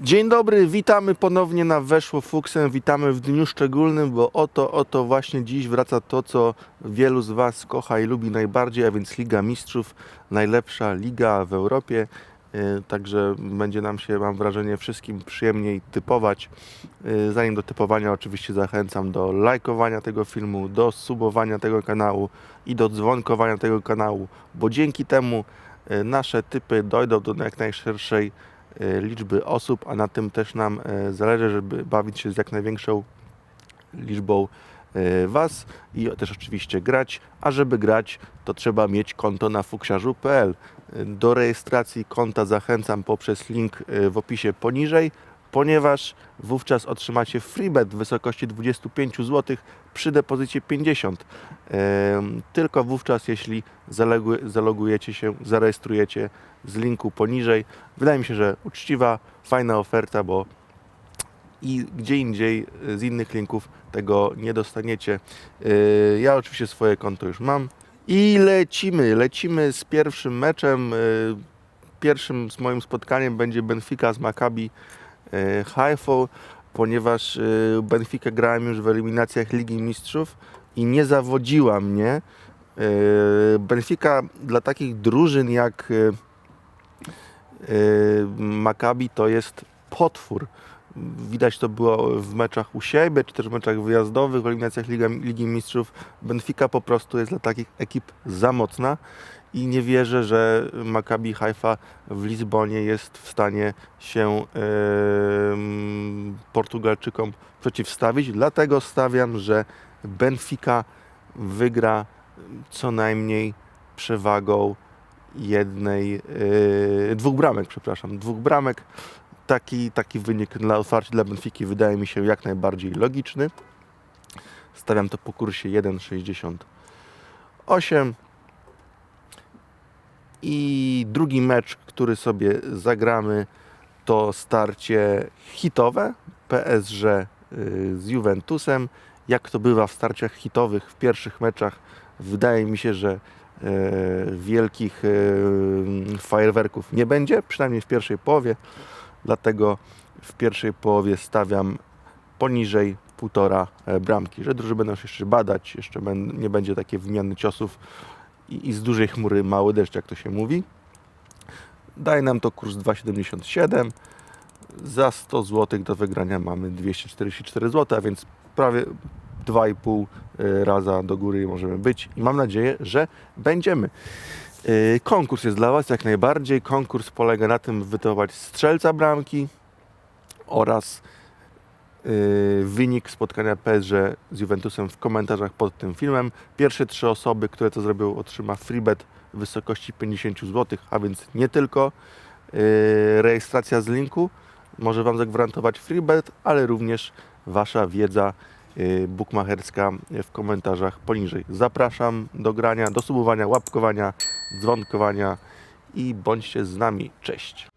Dzień dobry, witamy ponownie na Weszło Fuksem, witamy w dniu szczególnym, bo oto, oto właśnie dziś wraca to, co wielu z Was kocha i lubi najbardziej, a więc Liga Mistrzów, najlepsza liga w Europie, E, także będzie nam się, mam wrażenie, wszystkim przyjemniej typować. E, Zanim do typowania oczywiście zachęcam do lajkowania tego filmu, do subowania tego kanału i do dzwonkowania tego kanału, bo dzięki temu e, nasze typy dojdą do jak najszerszej liczby osób, a na tym też nam e, zależy, żeby bawić się z jak największą liczbą e, Was i też oczywiście grać, a żeby grać to trzeba mieć konto na fuksiarzu.pl. E, Do rejestracji konta zachęcam poprzez link e, w opisie poniżej, ponieważ wówczas otrzymacie freebet w wysokości 25 zł przy depozycie 50. E, Tylko wówczas, jeśli zalogu- zalogujecie się, zarejestrujecie z linku poniżej. Wydaje mi się, że uczciwa, fajna oferta, bo i gdzie indziej y, z innych linków tego nie dostaniecie. Yy, Ja oczywiście swoje konto już mam. I lecimy, lecimy z pierwszym meczem. Yy, Pierwszym z moim spotkaniem będzie Benfica z Maccabi Haifą, ponieważ yy, Benfica grałem już w eliminacjach Ligi Mistrzów i nie zawodziła mnie. Yy, Benfica dla takich drużyn jak Maccabi to jest potwór. Widać to było w meczach u siebie, czy też w meczach wyjazdowych, w eliminacjach Liga, Ligi Mistrzów. Benfica po prostu jest dla takich ekip za mocna i nie wierzę, że Maccabi Haifa w Lizbonie jest w stanie się em, Portugalczykom przeciwstawić. Dlatego stawiam, że Benfica wygra co najmniej przewagą jednej, e, dwóch bramek, przepraszam, dwóch bramek taki, taki wynik dla otwarcia dla Benfiki wydaje mi się jak najbardziej logiczny. Stawiam to po kursie 1,68. I drugi mecz, który sobie zagramy, to starcie hitowe PSG y, z Juventusem. Jak to bywa w starciach hitowych w pierwszych meczach, wydaje mi się, że e, wielkich e, fajerwerków nie będzie, przynajmniej w pierwszej połowie. Dlatego w pierwszej połowie stawiam poniżej półtora e, bramki, że drużyny będą się jeszcze badać, jeszcze nie będzie takie wymiany ciosów i, i z dużej chmury mały deszcz, jak to się mówi. Daje nam to kurs 2,77. Za 100 zł do wygrania mamy 244 zł, a więc prawie 2,5 e, raza do góry możemy być i mam nadzieję, że będziemy. Yy, Konkurs jest dla Was jak najbardziej. Konkurs polega na tym, by strzelca bramki oraz yy, wynik spotkania PSG z Juventusem w komentarzach pod tym filmem. Pierwsze trzy osoby, które to zrobią, otrzyma freebet w wysokości 50 zł, a więc nie tylko yy, rejestracja z linku może Wam zagwarantować freebet, ale również Wasza wiedza bukmacherska w komentarzach poniżej. Zapraszam do grania, do subowania, łapkowania, dzwonkowania i bądźcie z nami. Cześć!